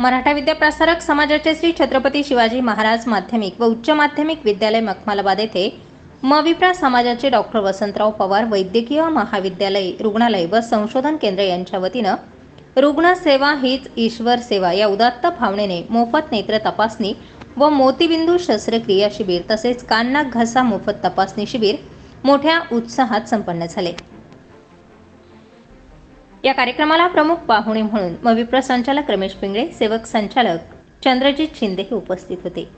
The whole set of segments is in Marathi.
मराठा विद्याप्रसारक समाजाचे श्री छत्रपती शिवाजी महाराज माध्यमिक व उच्च माध्यमिक विद्यालय मखमालाबाद येथे मविप्रा समाजाचे डॉक्टर वसंतराव पवार वैद्यकीय महाविद्यालय रुग्णालय व संशोधन केंद्र यांच्या वतीनं रुग्णसेवा हीच ईश्वर सेवा या उदात्त भावनेने मोफत नेत्र तपासणी व मोतीबिंदू शस्त्रक्रिया शिबिर तसेच कान्ना घसा मोफत तपासणी शिबिर मोठ्या उत्साहात संपन्न झाले. या कार्यक्रमाला प्रमुख पाहुणे म्हणून मविप्र संचालक रमेश पिंगळे सेवक संचालक चंद्रजित शिंदे हे उपस्थित होते.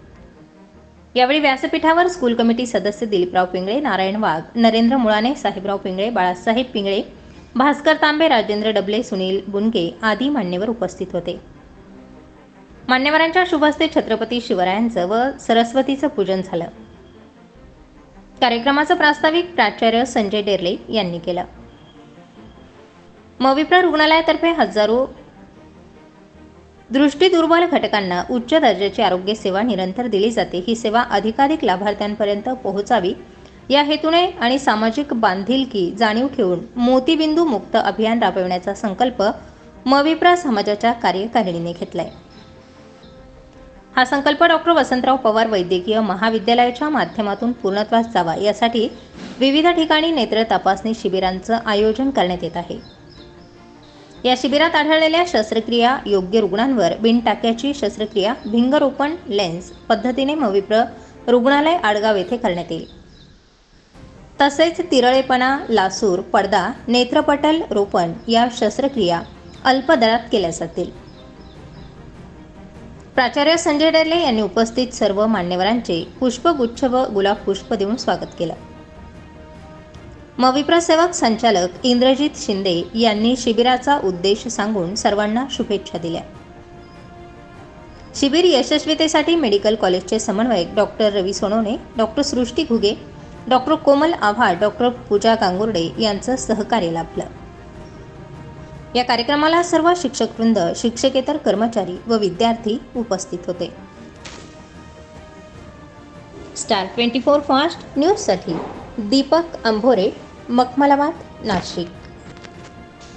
यावेळी व्यासपीठावर स्कूल कमिटी सदस्य दिलीपराव पिंगळे नारायण वाघ नरेंद्र मुळाने साहेबराव पिंगळे बाळासाहेब पिंगळे भास्कर तांबे राजेंद्र डबले सुनील बुनगे आदी मान्यवर उपस्थित होते. मान्यवरांच्या शुभहस्ते छत्रपती शिवरायांचं व सरस्वतीचं पूजन झालं. कार्यक्रमाचं प्रास्ताविक प्राचार्य संजय डेरले यांनी केलं. मविप्रा रुग्णालयातर्फे हजारो दृष्टी दुर्बल घटकांना उच्च दर्जाची आरोग्य सेवा निरंतर दिली जाते. ही सेवा अधिकाधिक लाभार्थ्यांपर्यंत पोहोचावी. या हेतूने आणि सामाजिक बांधिलकी जाणीव ठेवून मोतीबिंदू मुक्त अभियान राबविण्याचा संकल्प मविप्रा समाजाच्या कार्यकारिणीने घेतलाय. हा संकल्प डॉक्टर वसंतराव पवार वैद्यकीय महाविद्यालयाच्या माध्यमातून पूर्णत्वास जावा. यासाठी विविध ठिकाणी नेत्र तपासणी शिबिरांचं आयोजन करण्यात येत आहे. या शिबिरात आढळलेल्या शस्त्रक्रिया योग्य रुग्णांवर बिनटाक्याची शस्त्रक्रिया भिंगरोपण लेन्स पद्धतीने मविप्र रुग्णालय आडगाव येथे करण्यात येईल. तसेच तिरळेपणा लासूर पडदा नेत्रपटल रोपण या शस्त्रक्रिया अल्प दरात केल्या जातील. प्राचार्य संजय डेले यांनी उपस्थित सर्व मान्यवरांचे पुष्पगुच्छ व गुलाब पुष्प देऊन स्वागत केलं. मविप्र सेवक संचालक इंद्रजित शिंदे यांनी शिबिराचा उद्देश सांगून सर्वांना शुभेच्छा दिल्या. शिबिर यशस्वीतेसाठी मेडिकल कॉलेजचे समन्वयक doctor Ravi Sonawane doctor Srushti Ghuge doctor Komal Avhad doctor Pooja Gangurde यांचं सहकार्य लाभलं. या कार्यक्रमाला सर्व शिक्षकवृंद शिक्षकेतर कर्मचारी व विद्यार्थी उपस्थित होते. स्टार ट्वेंटी फोर फास्ट न्यूजसाठी दीपक अंभोरे मखमलाबाद नाशिक.